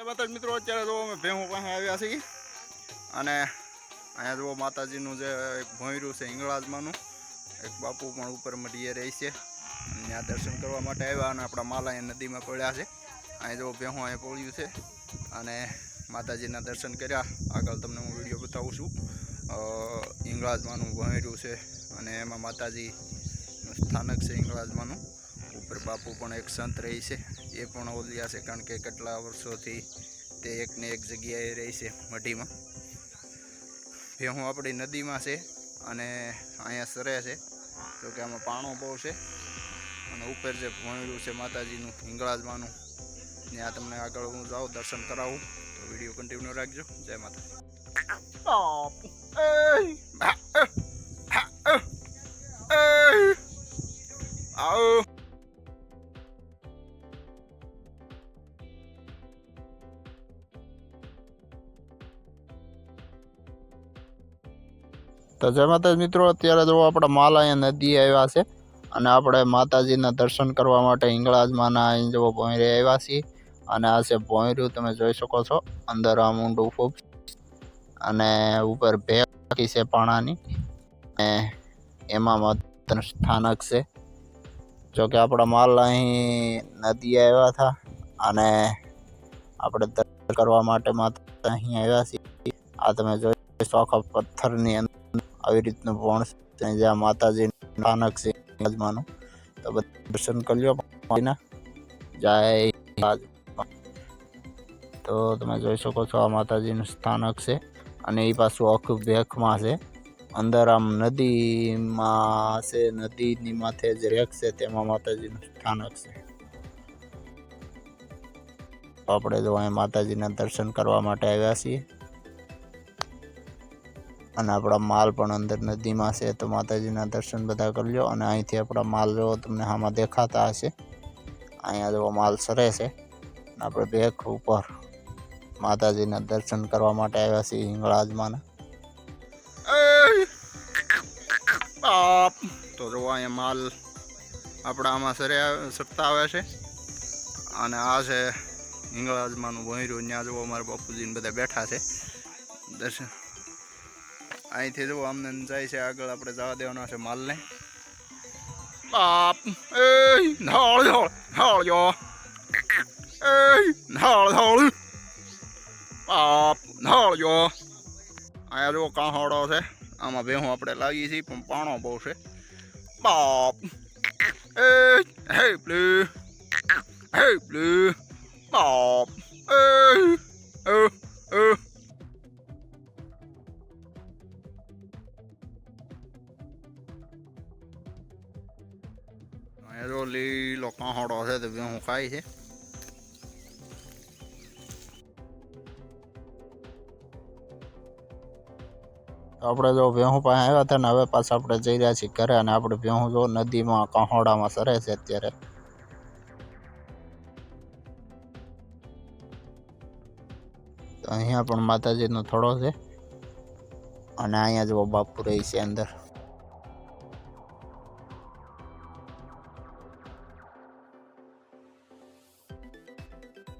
એ બધા મિત્રો, અત્યારે જો અમે ભેહું પાસે આવ્યા છીએ અને અહીંયા જુઓ માતાજીનું જે એક ભોંયરું છે, હિંગળાજમાંનું. એક બાપુ પણ ઉપર મઢીએ રહી છે ત્યાં દર્શન કરવા માટે આવ્યા અને આપણા માલા અહીંયા નદીમાં પડ્યા છે. અહીંયા જો ભેહું અહીંયા પોળ્યું છે અને માતાજીના દર્શન કર્યા. આગળ તમને હું વીડિયો બતાવું છું. હિંગળાજમાંનું ભોંયરું છે અને એમાં માતાજીનું સ્થાનક છે હિંગળાજમાંનું. ઉપર બાપુ પણ એક સંત રહી છે. એ પણ ઓલિયા છે કારણ કે કેટલા વર્ષોથી તે એકને એક જગ્યાએ રહી છે મઢીમાં. ભેહું આપણી નદીમાં છે અને અહીંયા સરે છે. તો કે આમાં પાણો બહુ છે. અને ઉપર જે ભણેલું છે માતાજીનું, હિંગળાજમાંનું ત્યાં તમને આગળ હું જાઉં, દર્શન કરાવું. તો વીડિયો કન્ટિન્યુ રાખજો. જય માતા તો જય માતા મિત્રો, અત્યારે જો આપણા માલ અહીંયા નદી આવ્યા છે અને આપણે માતાજીના દર્શન કરવા માટે હિંગળાજમાંના અહીં જેવો ભોંયરે આવ્યા છીએ અને આ છે ભોંયરું, તમે જોઈ શકો છો, અંદર આ ઊંડું ખૂબ અને ઉપર ભેગ છે પાણાની અને એમાં મતદાન સ્થાનક છે. જો કે આપણા માલ અહીં નદી આવ્યા હતા અને આપણે દર્શન કરવા માટે માતા અહીં આવ્યા છીએ. આ તમે જોઈ આખા પથ્થરની અંદર આવી રીતનું પણ છે જ્યાં માતાજી સ્થાનક છે તો બધા દર્શન કરજો જય તો તમે જોઈ શકો છો, આ માતાજીનું સ્થાનક છે અને એ પાછું અખ ભેખમાં છે. અંદર આમ નદીમાં છે, નદીની માથે જ રેખ છે, તેમાં માતાજીનું સ્થાનક છે. આપણે જો અહીં માતાજીના દર્શન કરવા માટે આવ્યા છીએ. અને આપણા માલ પણ અંદર નદીમાં છે, તો માતાજીના દર્શન બધા કરી લો અને અહીંથી આપણા માલ જો તમને આમાં દેખાતા હશે. અહીંયા જો માલ સરે છે આપણે બેક ઉપર માતાજીના દર્શન કરવા માટે આવ્યા છીએ હિંગળાજમાંના. તો જો અહીંયા માલ આપણા આમાં સરે સરતા આવે છે. અને આ છે હિંગળાજમાનું ભોંયરું, ત્યાં જો અમારા બાપુજીને બધા બેઠા છે. દર્શન અહીંથી જો અમને જાય છે આગળ, આપણે જવા દેવાના છે માલને. બાપ. એ નાળ ઢાળ જો. એ નાળ નાળ બાપ નાળ જો. અહીંયા જો કાંહોડો છે. આમાં ભેહું આપણે લાગી છીએ, પણ પાણો બહુ છે. બાપ. એ હે બ્લુ. હે બ્લુ. જો લીલો કાંહડો છે તો હું ખાય છે આપણે જો વેહું પાસે આવ્યા હતા ને હવે પાછા આપણે જઈ રહ્યા છીએ ઘરે અને આપણે વેહું જો નદીમાં કાંહોડામાં સરે છે અત્યારે. અહીંયા પણ માતાજીનો થોડો છે. અને અહીંયા જો બાપુ રહી છે અંદર.